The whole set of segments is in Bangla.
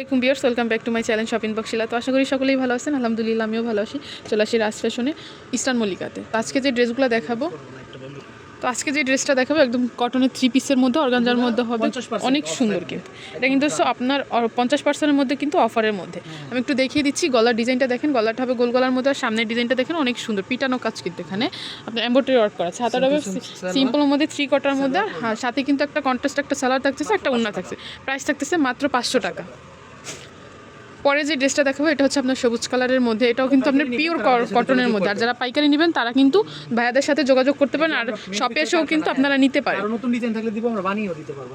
আসসালামাইকুম viewers welcome back to my channel shopping বক্সিলা তো আশা করি সকলেই ভালো আছেন আলহামদুলিল্লাহ আমিও ভালো আছি। চলে আসি রাজ ফ্যাশনে ইস্টার্ন মল্লিকাতে তো আজকে যে ড্রেসগুলো দেখাবো তো আজকে যে ড্রেসটা দেখাবো একদম কটনের থ্রি পিসের মধ্যে অর্গানজার মধ্যে হবে। অনেক সুন্দর কিন্তু। এটা কিন্তু আপনার পঞ্চাশ পার্সেন্টের মধ্যে কিন্তু অফারের মধ্যে। আমি একটু দেখিয়ে দিচ্ছি গলার ডিজাইনটা দেখেন গলাটা হবে গোল গলার মধ্যে আর সামনের ডিজাইনটা দেখেন অনেক সুন্দর। পিটানো কাজ কিন্তু এখানে। আপনার এম্ব্রয়ডারি ওয়ার্ক করা আছে। হাতাটা হবে সিম্পলের মধ্যে থ্রি কটার মধ্যে। আর হ্যাঁ, সাথে কিন্তু একটা কন্ট্রাস্ট একটা সালার থাকতেছে একটা উন্না থাকছে প্রাইস থাকতেছে মাত্র পাঁচশো টাকা। পরে যে ড্রেসটা দেখাবো এটা হচ্ছে আপনার সবুজ কালারের মধ্যে। এটাও কিন্তু আপনার পিওর কটনের মধ্যে আর যারা পাইকারি নেবেন তারা কিন্তু ভাইয়াদের সাথে যোগাযোগ করতে পারেন। আর শপে এসেও কিন্তু আপনারা নিতে পারেন। নতুন ডিজাইন থাকলে দিব আমরা বানিয়েও দিতে পারব।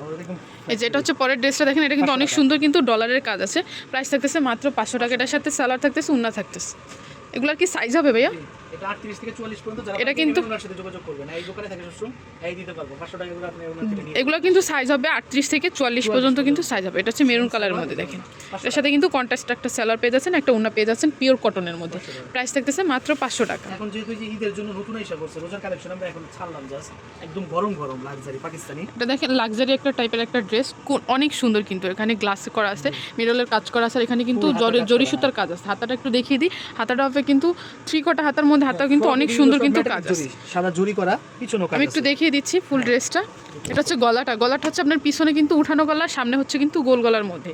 এই যে এটা হচ্ছে পরের ড্রেসটা দেখেন এটা কিন্তু অনেক সুন্দর কিন্তু ডলারের কাজ আছে। প্রাইস থাকতেছে মাত্র পাঁচশো টাকা। এটার সাথে স্যালার থাকতেছে উন্না থাকতেছে। এগুলার কি সাইজ হবে ভাইয়া? এটা 38 থেকে 40 পর্যন্ত যারা এটা কিন্তু- ওনার সাথে যোগাযোগ করবেন এই দোকানে থাকে সবসময় এই দিতে পারব। 500 টাকা করে আপনি ওনার থেকে নিয়ে এগুলো কিন্তু সাইজ হবে আটত্রিশ থেকে চুয়াল্লিশ পর্যন্ত কিন্তু সাইজ হবে। এটা হচ্ছে মেরুন কালারের মধ্যে দেখেন। এর সাথে কিন্তু কন্ট্রাস্ট একটা সেলার পেয়ে যাচ্ছেন একটা উন্না পেয়ে যাচ্ছেন পিওর কটনের মধ্যে। প্রাইস থাকতেছে মাত্র পাঁচশো টাকা। এখন যেহেতু যে ঈদের জন্য নতুন আইসা করছে রোজার কালেকশন আমরা এখন ছাড়লাম জাস্ট একদম গরম গরম লাক্সারি পাকিস্তানি। এটা দেখেন লাক্সারি একটা টাইপের একটা ড্রেস অনেক সুন্দর কিন্তু। এখানে গ্লাস করা আছে মিরলের কাজ করা আছে এখানে কিন্তু জরি- জরি সুতার কাজ আছে। হাতাটা একটু দেখিয়ে দিই। হাতাটা হবে কিন্তু থ্রি কটা হাতার মধ্যে হাতা কিন্তু অনেক সুন্দর কিন্তু কাজ আছে। সাদা জরি করা পিছনও আমি একটু দেখিয়ে দিচ্ছি ফুল ড্রেসটা। এটা হচ্ছে গলাটা। গলাটা হচ্ছে আপনার পিছনে কিন্তু উঠানো গলা সামনে হচ্ছে কিন্তু গোল গলার মধ্যে।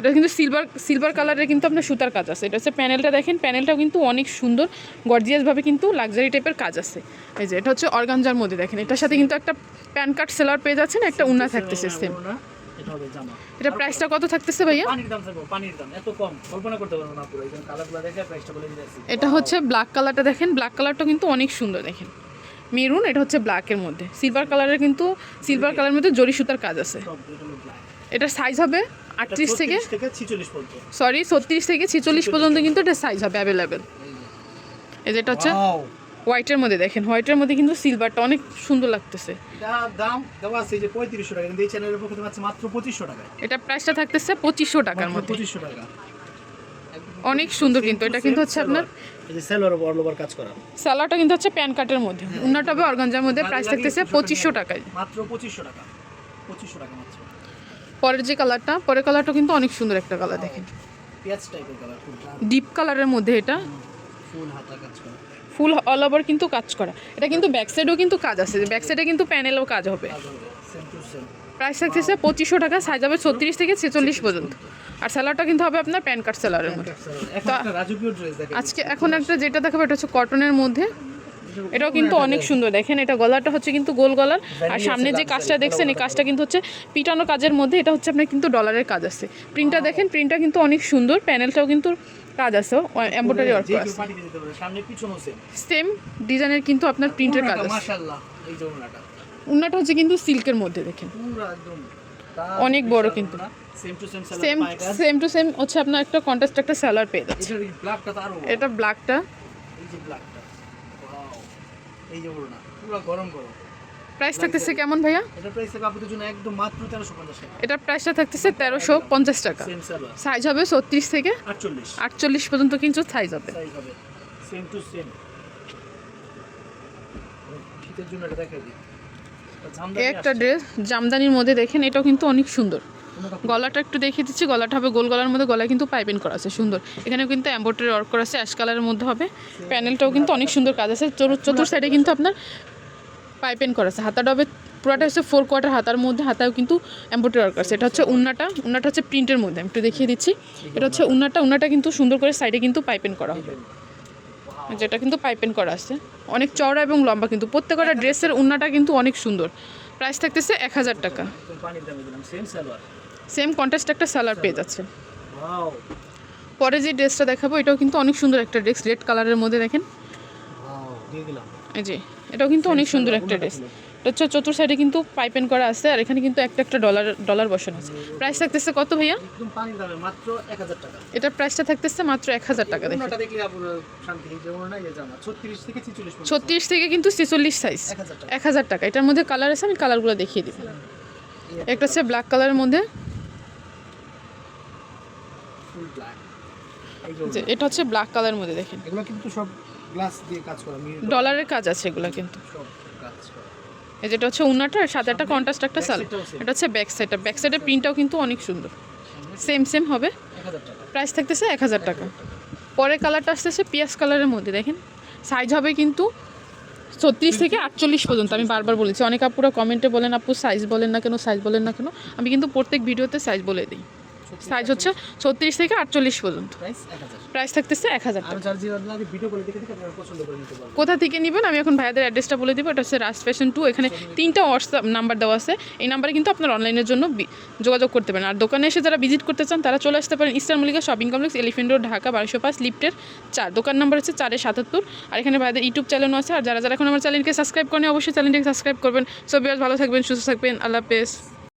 এটা কিন্তু সিলভার সিলভার কালারের কিন্তু আপনার সুতার কাজ আছে। এটা হচ্ছে প্যানেলটা দেখেন প্যানেলটাও কিন্তু অনেক সুন্দর গর্জিয়াসভাবে কিন্তু লাক্সারি টাইপের কাজ আছে। এই যে এটা হচ্ছে অর্গানজার মধ্যে দেখেন। এটার সাথে কিন্তু একটা প্যান কার্ড সেলার পেয়ে যাচ্ছেন একটা উন্না থাকতেছে সেম এটা হবে জামা। এটা প্রাইসটা কত থাকতেছে ভাইয়া? পানির দাম থাকবে পানির দাম এত কম। কল্পনা করতে পারব না পুরো এই কালারগুলো দেখে প্রাইসটা বলে দিতেছি এটা হচ্ছে ব্ল্যাক কালারটা দেখেন ব্ল্যাক কালারটা কিন্তু অনেক সুন্দর দেখেন। মেরুন এটা হচ্ছে ব্ল্যাকের মধ্যে। সিলভার কালারের কিন্তু সিলভার কালারের মধ্যে জরি সুতার কাজ আছে। এটা এটার সাইজ হবে আটত্রিশ থেকে 36 থেকে 46 পর্যন্ত। সরি ছত্রিশ থেকে ছিচল্লিশ পর্যন্ত কিন্তু এটা সাইজ হবে অ্যাভেলেবেল এই যেটা হচ্ছে! হোয়াইটের মধ্যে দেখেন হোয়াইটের মধ্যে কিন্তু সিলভারটা অনেক সুন্দর লাগতেছে। এটা দাম দেওয়া আছে যে পঁয়ত্রিশশো টাকা কিন্তু এই চ্যানেলের পক্ষে তোমার মাত্র পঁচিশশো টাকায় এটা প্রাইসটা থাকতেছে পঁচিশশো টাকার মধ্যে। পঁচিশশো টাকা। অনেক সুন্দর কিন্তু এটা কিন্তু হচ্ছে আপনার কাজ করা। কিন্তু হচ্ছে প্যান কার্টের মধ্যে। উন্নাটা হবে অর্গানজার মধ্যে প্রাইস থাকতেছে পঁচিশশো টাকায়। মাত্র পঁচিশশো টাকা। পঁচিশশো টাকা মাত্র। পরের যে কালারটা পরের কালারটা কিন্তু অনেক সুন্দর একটা কালার দেখেন। ডিপ কালারের মধ্যে এটা। ফুল হাতা কাজ করা। ফুল অল ওভার কিন্তু কাজ করা। এটা কিন্তু ব্যাক সাইডেও কিন্তু কাজ আছে। ব্যাক সাইডে কিন্তু প্যানেলও কাজ হবে। প্রাইস থাকতেছে পঁচিশশো টাকা সাইজ হবে ছত্রিশ থেকে ছেচল্লিশ পর্যন্ত। আর স্যালারটা কিন্তু হবে আপনার প্যান কার্ড স্যালারের মধ্যে। আজকে এখন একটা যেটা দেখাবো এটা হচ্ছে কটনের মধ্যে। এটাও কিন্তু অনেক সুন্দর। দেখেন এটা গলাটা হচ্ছে কিন্তু গোল গলার। আর সামনে যে কাজটা দেখছেন এই কাজটা কিন্তু হচ্ছে পিটানো কাজের মধ্যে এটা হচ্ছে আপনার কিন্তু ডলারের কাজ আছে। প্রিন্টটা দেখেন প্রিন্টটা কিন্তু অনেক সুন্দর প্যানেলটাও কিন্তু কাজ আছে এম্ব্রয়ডারি ওয়ার্ক করা আছে। সেম ডিজাইনের কিন্তু আপনার প্রিন্টের কাজ আছে। উন্নাটা হচ্ছে কিন্তু সিল্কের মধ্যে দেখেন। অনেক বড় কিন্তু। সেম সেম টু সেম হচ্ছে আপনার একটা কন্ট্রাস্ট একটা স্যালার পেয়ে যাচ্ছে। এটার ব্ল্যাকটা। এটা ব্ল্যাকটা এই যে ব্ল্যাকটা ওয়াও এই যে ওড়না পুরো গরম গরম। প্রাইস থাকতেছে কেমন ভাইয়া? এটা প্রাইস থাকবে আপনাদের জন্য একদম মাত্র তেরোশো পঞ্চাশ টাকা। এটার প্রাইসটা থাকতেছে তেরোশো পঞ্চাশ টাকা। সেম সাইজ হবে ছত্রিশ থেকে আটচল্লিশ। আটচল্লিশ পর্যন্ত কিন্তু সাইজ হবে। সাইজ হবে। সেম টু সেম শীতের জন্য এটা দেখাই দিই। একটা ড্রেস জামদানির মধ্যে দেখেন এটাও কিন্তু অনেক সুন্দর। গলাটা একটু দেখিয়ে দিচ্ছি, গলাটা হবে গোল গলার মধ্যে, গলায় কিন্তু পাইপিং করা আছে, সুন্দর। এখানেও কিন্তু এম্ব্রয়ডারি ওয়ার্ক করা আছে অ্যাশ কালারের মধ্যে হবে। প্যানেলটাও কিন্তু অনেক সুন্দর কাজ আছে, চতুর সাইডে কিন্তু আপনার পাইপেন করা আছে। হাতাটা হবে, পুরোটা হচ্ছে ফোর কোয়ার্টার হাতার মধ্যে হাতাও কিন্তু এম্ব্রয়ডারি ওয়ার্ক আছে। এটা হচ্ছে উন্নাটা উন্নাটা হচ্ছে প্রিন্টের মধ্যে, আমি একটু দেখিয়ে দিচ্ছি। এটা হচ্ছে উন্নাটা উন্নাটা কিন্তু সুন্দর করে সাইডে কিন্তু পাইপেন করা হবে। যেটা কিন্তু পাইপেন করা আছে। অনেক চওড়া এবং লম্বা কিন্তু, প্রত্যেকটা ড্রেসের উন্নাটা কিন্তু অনেক সুন্দর। প্রাইস থাকতেছে এক হাজার টাকা। সেম কন্ট্রাস্ট একটা সালার পেয়ে যাচ্ছে। পরে যে ড্রেসটা দেখাবো এটাও কিন্তু অনেক সুন্দর একটা ড্রেস রেড কালারের মধ্যে দেখেন। যে এটাও কিন্তু অনেক সুন্দর একটা ড্রেস এটা হচ্ছে চতুর সাইডে কিন্তু পাইপ পাইপেন করা আছে আর এখানে কিন্তু একটা একটা ডলার ডলার বসানো আছে। প্রাইস থাকতেছে কত ভাইয়া? এটার প্রাইসটা থাকতেছে মাত্র এক হাজার টাকা ছত্রিশ থেকে কিন্তু ছেচল্লিশ সাইজ এক হাজার টাকা। এক হাজার টাকা। এটার মধ্যে কালার আছে আমি কালারগুলো দেখিয়ে দিব একটা হচ্ছে ব্ল্যাক কালারের মধ্যে। ফুল ব্ল্যাক যে যে এটা হচ্ছে ব্ল্যাক কালারের মধ্যে দেখেন। এগুলো কিন্তু সব গ্লাস দিয়ে কাজ করা ডলারের কাজ আছে এগুলো কিন্তু। এই যেটা হচ্ছে উন্নাটা আর সাথে একটা কন্ট্রাস্ট একটা সাল। এটা হচ্ছে ব্যাক সাইডটা ব্যাক সাইডের প্রিন্টটাও কিন্তু অনেক সুন্দর। সেম সেম হবে। প্রাইস থাকতেছে এক হাজার টাকা। পরের কালারটা আসতেছে পিয়াস কালারের মধ্যে দেখেন। সাইজ হবে কিন্তু ছত্রিশ থেকে আটচল্লিশ পর্যন্ত। আমি বারবার বলেছি অনেক আপুরা কমেন্টে বলেন আপু সাইজ বলেন না কেন সাইজ বলেন না কেন? আমি কিন্তু প্রত্যেক ভিডিওতে সাইজ বলে দিই। সাইজ হচ্ছে ছত্রিশ থেকে আটচল্লিশ পর্যন্ত। প্রাইস থাকতেছে এক হাজার কোথা থেকে নেবেন? আমি এখন ভাইয়াদের অ্যাড্রেসটা বলে দিব। এটা হচ্ছে রাস্ট ফ্যাশন টু এখানে তিনটা হোয়াটসঅ্যাপ নাম্বার দেওয়া আছে। এই নাম্বারে কিন্তু আপনার অনলাইনের জন্য যোগাযোগ করতে পারেন। আর দোকানে এসে যারা ভিজিট করতে চান তারা চলে আসতে পারেন Eastern Mallika shopping complex Elephant Road Dhaka বারোশো পাঁচ লিফটের চার। দোকান নাম্বার হচ্ছে চারে সাতাত্তর। আর এখানে ভাইয়াদের ইউটিউব চ্যানেলও আছে। আর যারা যারা এখন আমার চ্যানেলকে সাবস্ক্রাইব করেন অবশ্যই চ্যানেলটিকে সাবস্ক্রাইব করবেন। সব ভালো থাকবেন সুস্থ থাকবেন। আল্লাহ হাফেজ।